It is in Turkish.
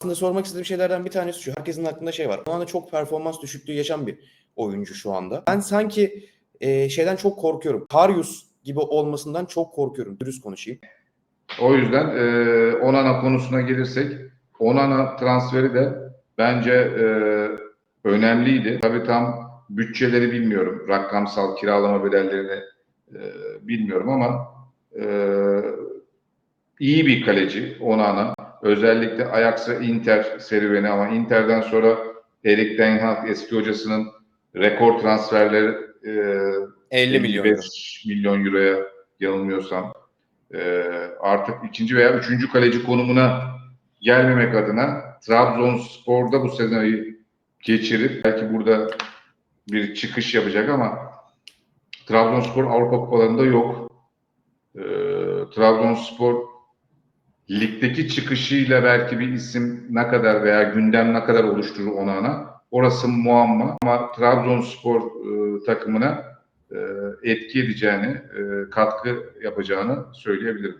Aslında sormak istediğim şeylerden bir tanesi şu. Herkesin aklında şey var. Onana çok performans düşüklüğü yaşayan bir oyuncu şu anda. Ben sanki e, şeyden çok korkuyorum. Karius gibi olmasından çok korkuyorum. Dürüst konuşayım. O yüzden e, Onana konusuna gelirsek Onana transferi de bence e, önemliydi. Tabii tam bütçeleri bilmiyorum. Rakamsal kiralama bedellerini e, bilmiyorum ama e, iyi bir kaleci Onana. Özellikle Ajax'a Inter serüveni ama Inter'den sonra Erik Ten Hag eski hocasının rekor transferleri e, 50 milyon euro. 55 milyon euroya yanılmıyorsam e, artık ikinci veya üçüncü kaleci konumuna gelmemek adına Trabzonspor'da bu sezonu geçirip belki burada bir çıkış yapacak ama Trabzonspor Avrupa Kupalarında yok. E, Trabzonspor ligdeki çıkışıyla belki bir isim ne kadar veya gündem ne kadar oluşturur ona ana. Orası muamma ama Trabzonspor e, takımına e, etki edeceğini, e, katkı yapacağını söyleyebilirim.